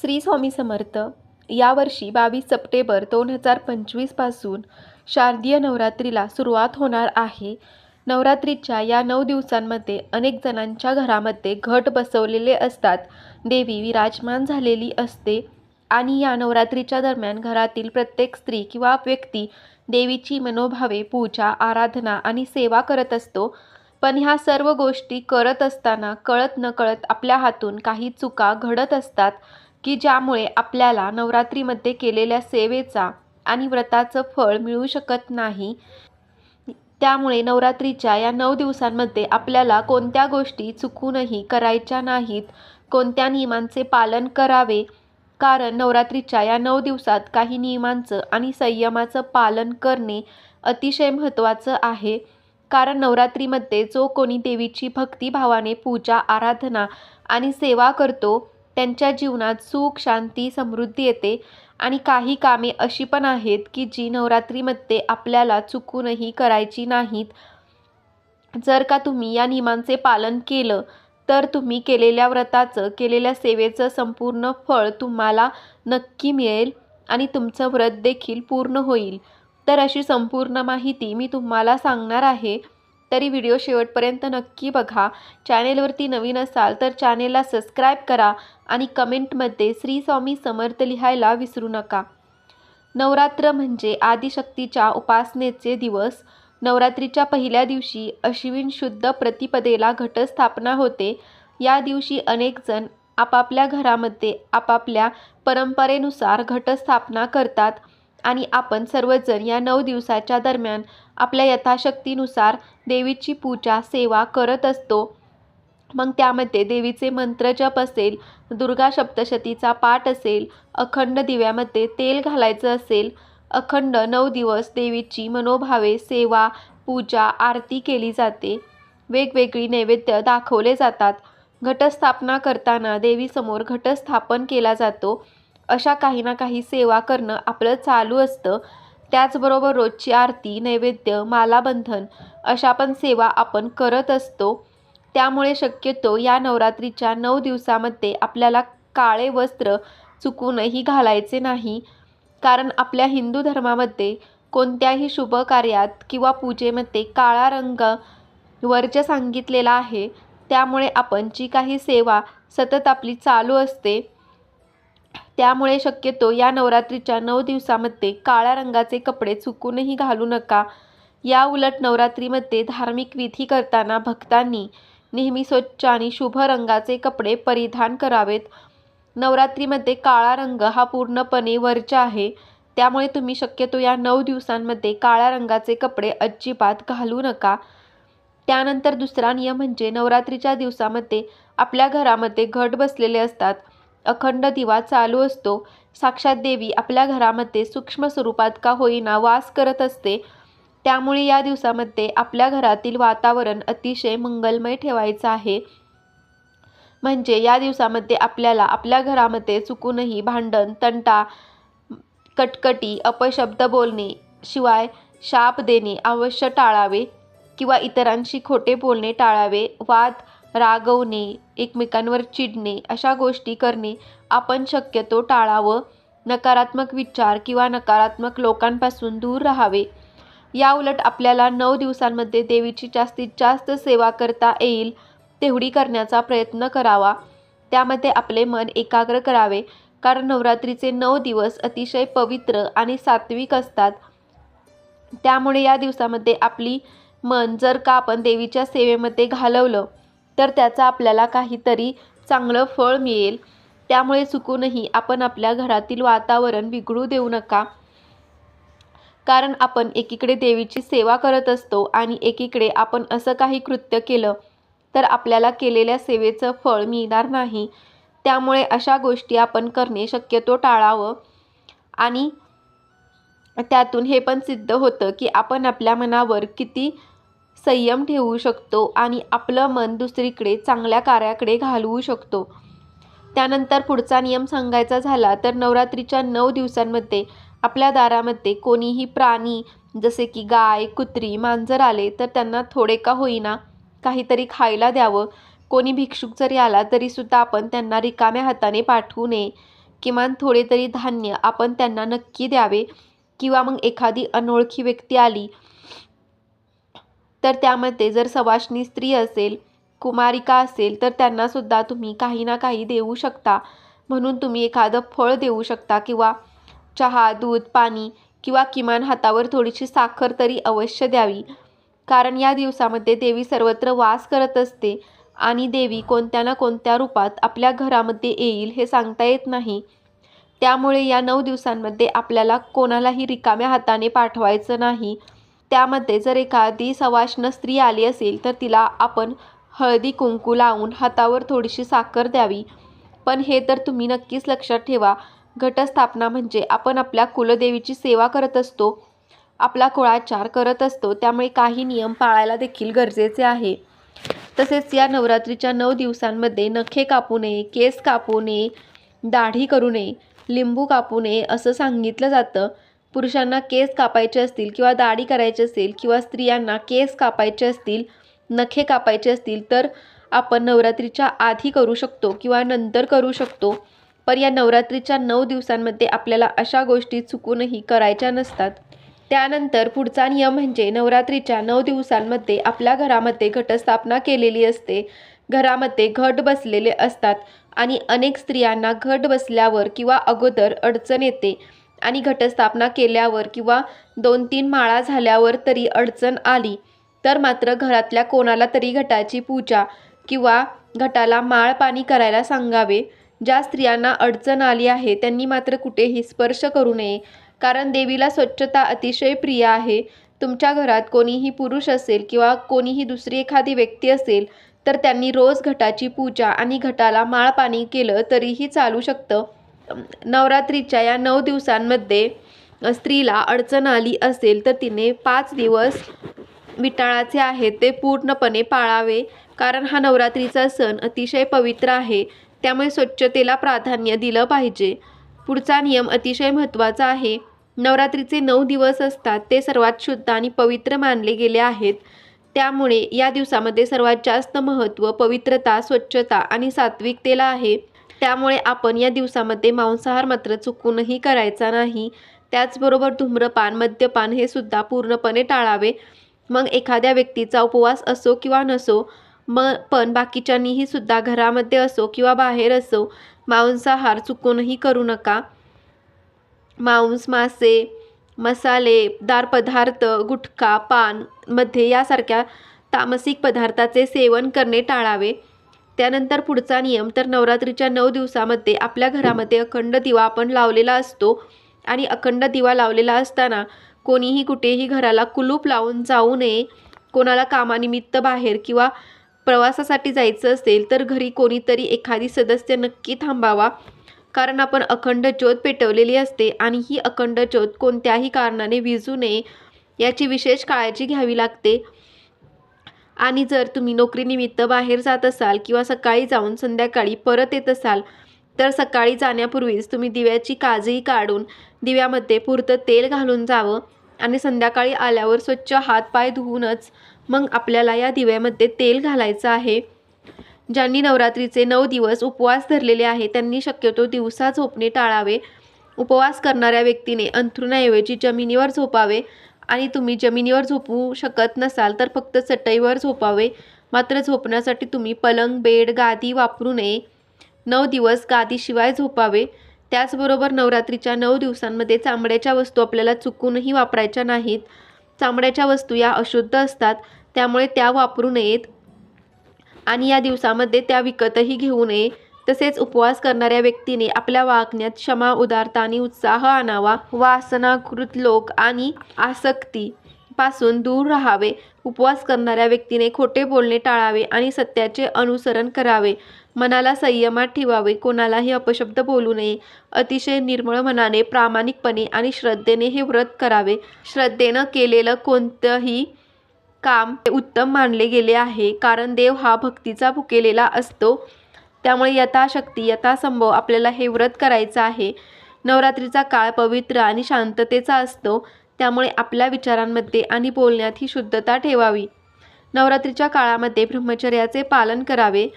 श्री स्वामी समर्थ. यावर्षी बावीस सप्टेंबर दोन हजार पंचवीसपासून शारदीय नवरात्रीला सुरुवात होणार आहे. नवरात्रीच्या या नऊ दिवसांमध्ये अनेक जणांच्या घरामध्ये घट बसवलेले असतात. देवी विराजमान झालेली असते आणि या नवरात्रीच्या दरम्यान घरातील प्रत्येक स्त्री किंवा व्यक्ती देवीची मनोभावे पूजा आराधना आणि सेवा करत असतो. पण ह्या सर्व गोष्टी करत असताना कळत नकळत आपल्या हातून काही चुका घडत असतात. की ज्यामुळे आपल्याला नवरात्रीमध्ये केलेल्या सेवेचा आणि व्रताचं फळ मिळू शकत नाही. त्यामुळे नवरात्रीच्या या नऊ दिवसांमध्ये आपल्याला कोणत्या गोष्टी चुकूनही करायच्या नाहीत कोणत्या नियमांचे पालन करावे? कारण नवरात्रीच्या या नऊ दिवसात काही नियमांचं आणि संयमाचं पालन करणे अतिशय महत्त्वाचं आहे. कारण नवरात्रीमध्ये जो कोणी देवीची भक्तिभावाने पूजा आराधना आणि सेवा करतो त्यांच्या जीवनात सुख शांती समृद्धी येते. आणि काही कामे अशी पण आहेत की जी नवरात्रीमध्ये आपल्याला चुकूनही करायची नाहीत. जर का तुम्ही या नियमांचे पालन केलं तर तुम्ही केलेल्या व्रताचं केलेल्या सेवेचं संपूर्ण फळ तुम्हाला नक्की मिळेल आणि तुमचं व्रत देखील पूर्ण होईल. तर अशी संपूर्ण माहिती मी तुम्हाला सांगणार आहे. तरी व्हिडिओ शेवटपर्यंत नक्की बघा. चॅनेलवरती नवीन असाल तर चॅनेलला सबस्क्राईब करा आणि कमेंटमध्ये श्री स्वामी समर्थ लिहायला विसरू नका. नवरात्र म्हणजे आदिशक्तीच्या उपासनेचे दिवस. नवरात्रीच्या पहिल्या दिवशी अश्विन शुद्ध प्रतिपदेला घटस्थापना होते. या दिवशी अनेकजण आपापल्या घरामध्ये आपापल्या परंपरेनुसार घटस्थापना करतात आणि आपण सर्वजण या नऊ दिवसाच्या दरम्यान आपल्या यथाशक्तीनुसार देवीची पूजा सेवा करत असतो. मग त्यामध्ये देवीचे मंत्र जप असेल दुर्गा सप्तशतीचा पाठ असेल अखंड दिव्यामध्ये तेल घालायचं असेल अखंड नऊ दिवस देवीची मनोभावे सेवा पूजा आरती केली जाते. वेगवेगळी नैवेद्य दाखवले जातात. घटस्थापना करताना देवीसमोर घटस्थापन केला जातो. अशा काही ना काही सेवा करणं आपलं चालू असतं. त्याचबरोबर रोजची आरती नैवेद्य मालाबंधन अशा पण सेवा आपण करत असतो. त्यामुळे शक्यतो या नवरात्रीच्या नऊ दिवसामध्ये आपल्याला काळे वस्त्र चुकूनही घालायचे नाही. कारण आपल्या हिंदू धर्मामध्ये कोणत्याही शुभ कार्यात किंवा पूजेमध्ये काळा रंग वर्ज्य सांगितलेला आहे. त्यामुळे आपण जी काही सेवा सतत आपली चालू असते त्यामुळे शक्यतो या नवरात्रीच्या नऊ दिवसामध्ये काळ्या रंगाचे कपडे चुकूनही घालू नका. या उलट नवरात्रीमध्ये धार्मिक विधी करताना भक्तांनी नेहमी स्वच्छ आणि शुभ रंगाचे कपडे परिधान करावेत. नवरात्रीमध्ये काळा रंग हा पूर्णपणे वरचा आहे. त्यामुळे तुम्ही शक्यतो या नऊ दिवसांमध्ये काळ्या रंगाचे कपडे अजिबात घालू नका. त्यानंतर दुसरा नियम म्हणजे नवरात्रीच्या दिवसामध्ये आपल्या घरामध्ये घट बसलेले असतात. अखंड दिवा चालू असतो. साक्षात देवी आपल्या घरामध्ये सूक्ष्म स्वरूपात का होईना वास करत असते. त्यामुळे या दिवसामध्ये आपल्या घरातील वातावरण अतिशय मंगलमय ठेवायचं आहे. म्हणजे या दिवसामध्ये आपल्याला आपल्या घरामध्ये चुकूनही भांडण तंटा कटकटी अपशब्द बोलणे शिवाय शाप देणे अवश्य टाळावे किंवा इतरांशी खोटे बोलणे टाळावे. वाद रागवणे एकमेकांवर चिडणे अशा गोष्टी करणे आपण शक्यतो टाळावं. नकारात्मक विचार किंवा नकारात्मक लोकांपासून दूर राहावे. याउलट आपल्याला नऊ दिवसांमध्ये देवीची जास्तीत जास्त सेवा करता येईल तेवढी करण्याचा प्रयत्न करावा. त्यामध्ये आपले मन एकाग्र करावे कारण नवरात्रीचे नऊ दिवस अतिशय पवित्र आणि सात्विक असतात. त्यामुळे या दिवसामध्ये आपली मन जर का आपण देवीच्या सेवेमध्ये घालवलं तर त्याचा आपल्याला काहीतरी चांगलं फळ मिळेल. त्यामुळे चुकूनही आपण आपल्या घरातील वातावरण बिघडू देऊ नका. कारण आपण एकीकडे देवीची सेवा करत असतो आणि एकीकडे आपण असं काही कृत्य केलं तर आपल्याला केलेल्या सेवेचं फळ मिळणार नाही. त्यामुळे अशा गोष्टी आपण करणे शक्यतो टाळावं. आणि त्यातून हे पण सिद्ध होतं की आपण आपल्या मनावर किती संयम ठेवू शकतो आणि आपलं मन दुसरीकडे चांगल्या कार्याकडे घालवू शकतो. त्यानंतर पुढचा नियम सांगायचा झाला तर नवरात्रीच्या नऊ दिवसांमध्ये आपल्या दारामध्ये कोणीही प्राणी जसे की गाय कुत्री मांजर आले तर त्यांना थोडे का होईना काहीतरी खायला द्यावं. कोणी भिक्षुक जरी आला तरीसुद्धा आपण त्यांना रिकाम्या हाताने पाठवू नये. किमान थोडे तरी धान्य आपण त्यांना नक्की द्यावे. किंवा मग एखादी अनोळखी व्यक्ती आली तर त्यामध्ये जर सवाष्णी स्त्री असेल कुमारिका असेल तर त्यांनासुद्धा तुम्ही काही ना काही देऊ शकता. म्हणून तुम्ही एखादं फळ देऊ शकता किंवा चहा दूध पाणी किंवा किमान हातावर थोडीशी साखर तरी अवश्य द्यावी. कारण या दिवसामध्ये देवी सर्वत्र वास करत असते आणि देवी कोणत्या ना कोणत्या रूपात आपल्या घरामध्ये येईल हे सांगता येत नाही. त्यामुळे या नऊ दिवसांमध्ये आपल्याला कोणालाही रिकाम्या हाताने पाठवायचं नाही. त्यामध्ये जर एखादी सवाष्ण स्त्री आली असेल तर तिला आपण हळदी कुंकू लावून हातावर थोडीशी साखर द्यावी. पण हे तर तुम्ही नक्कीच लक्षात ठेवा. घटस्थापना म्हणजे आपण आपल्या कुलदेवीची सेवा करत असतो आपला कुळाचार करत असतो त्यामुळे काही नियम पाळायला देखील गरजेचे आहे. तसेच या नवरात्रीच्या नऊ दिवसांमध्ये नखे कापू नये केस कापू नये दाढी करू नये लिंबू कापू नये असं सांगितलं जातं. पुरुषांना केस कापायचे असतील किंवा दाढी करायची असेल किंवा स्त्रियांना केस कापायचे असतील नखे कापायचे असतील तर आपण नवरात्रीच्या आधी करू शकतो किंवा नंतर करू शकतो. पण या नवरात्रीच्या नऊ दिवसांमध्ये आपल्याला अशा गोष्टी चुकूनही करायच्या नसतात. त्यानंतर पुढचा नियम म्हणजे नवरात्रीच्या नऊ दिवसांमध्ये आपल्या घरामध्ये घटस्थापना केलेली असते. घरामध्ये घट बसलेले असतात आणि अनेक स्त्रियांना घट बसल्यावर किंवा अगोदर अडचण येते. आणि घटस्थापना केल्यावर किंवा दोन तीन माळा झाल्यावर तरी अडचण आली. तर मात्र घरातल्या कोणाला तरी घटाची पूजा किंवा घटाला माळ पाणी करायला सांगावे. ज्या स्त्रियांना अडचण आली आहे त्यांनी मात्र कुठेही स्पर्श करू नये. कारण देवीला स्वच्छता अतिशय प्रिय आहे. तुमच्या घरात कोणीही पुरुष असेल किंवा कोणीही दुसरी एखादी व्यक्ती असेल तर त्यांनी रोज घटाची पूजा आणि घटाला माळ पाणी केलं तरीही चालू शकतं. नवरात्रीच्या या नऊ दिवसांमध्ये स्त्रीला अडचण आली असेल तर तिने पाच दिवस विटाळाचे आहेत ते पूर्णपणे पाळावे. कारण हा नवरात्रीचा सण अतिशय पवित्र आहे. त्यामुळे स्वच्छतेला प्राधान्य दिलं पाहिजे. पुढचा नियम अतिशय महत्त्वाचा आहे. नवरात्रीचे नऊ दिवस असतात ते सर्वात शुद्ध आणि पवित्र मानले गेले आहेत. त्यामुळे या दिवसामध्ये सर्वात जास्त महत्त्व पवित्रता स्वच्छता आणि सात्विकतेला आहे. त्यामुळे आपण या दिवसामध्ये मांसाहार मात्र चुकूनही करायचा नाही. त्याचबरोबर धूम्रपान मद्यपान हे सुद्धा पूर्णपणे टाळावे. मग एखाद्या व्यक्तीचा उपवास असो किंवा नसो म पण बाकीच्यांनीही सुद्धा घरामध्ये असो किंवा बाहेर असो मांसाहार चुकूनही करू नका. मांस मासे मसालेदार पदार्थ गुटखा पानमध्ये यासारख्या तामसिक पदार्थाचे सेवन करणे टाळावे. त्यानंतर पुढचा नियम तर नवरात्रीच्या नऊ दिवसामध्ये आपल्या घरामध्ये अखंड दिवा आपण लावलेला असतो आणि अखंड दिवा लावलेला असताना कोणीही कुठेही घराला कुलूप लावून जाऊ नये. कोणाला कामानिमित्त बाहेर किंवा प्रवासासाठी जायचं असेल तर घरी कोणीतरी एखादी सदस्य नक्की थांबावा. कारण आपण अखंड ज्योत पेटवलेली असते आणि ही अखंड ज्योत कोणत्याही कारणाने विजू नये याची विशेष काळजी घ्यावी लागते. आणि जर तुम्ही नोकरीनिमित्त बाहेर जात असाल किंवा सकाळी जाऊन संध्याकाळी परत येत असाल तर सकाळी जाण्यापूर्वीच तुम्ही दिव्याची काजही काढून दिव्यामध्ये पुरतं तेल घालून जावं आणि संध्याकाळी आल्यावर स्वच्छ हात पाय धुवूनच मग आपल्याला या दिव्यामध्ये तेल घालायचं आहे. ज्यांनी नवरात्रीचे नऊ दिवस उपवास धरलेले आहे त्यांनी शक्यतो दिवसा झोपणे टाळावे. उपवास करणाऱ्या व्यक्तीने अंथरुणाऐवजी जमिनीवर झोपावे. आणि तुम्ही जमिनीवर झोपू शकत नसाल तर फक्त चटईवर झोपावे. मात्र झोपण्यासाठी तुम्ही पलंग बेड गादी वापरू नये. नऊ दिवस गादीशिवाय झोपावे. त्याचबरोबर नवरात्रीच्या नऊ दिवसांमध्ये चामड्याच्या वस्तू आपल्याला चुकूनही वापरायच्या नाहीत. चामड्याच्या वस्तू या अशुद्ध असतात त्यामुळे त्या वापरू नयेत. आणि या दिवसामध्ये त्या विकतही घेऊ नये. तसेच उपवास करणाऱ्या व्यक्तीने आपल्या वागण्यात क्षमा उदारता आणि उत्साह आणावा. वासनाकृत लोक आणि आसक्ती पासून दूर राहावे. उपवास करणाऱ्या व्यक्तीने खोटे बोलणे टाळावे आणि सत्याचे अनुसरण करावे. मनाला संयमात ठेवावे. कोणालाही अपशब्द बोलू नये. अतिशय निर्मळ मनाने प्रामाणिकपणे आणि श्रद्धेने हे व्रत करावे. श्रद्धेनं केलेलं कोणतंही काम उत्तम मानले गेले आहे. कारण देव हा भक्तीचा भुकेलेला असतो. त्यामुळे यथाशक्ती यथासंभव आपल्याला हे व्रत करायचं आहे. नवरात्रीचा काळ पवित्र आणि शांततेचा असतो. त्यामुळे आपल्या विचारांमध्ये आणि बोलण्यात ही शुद्धता ठेवावी. नवरात्रीच्या काळामध्ये ब्रह्मचर्याचे पालन करावे.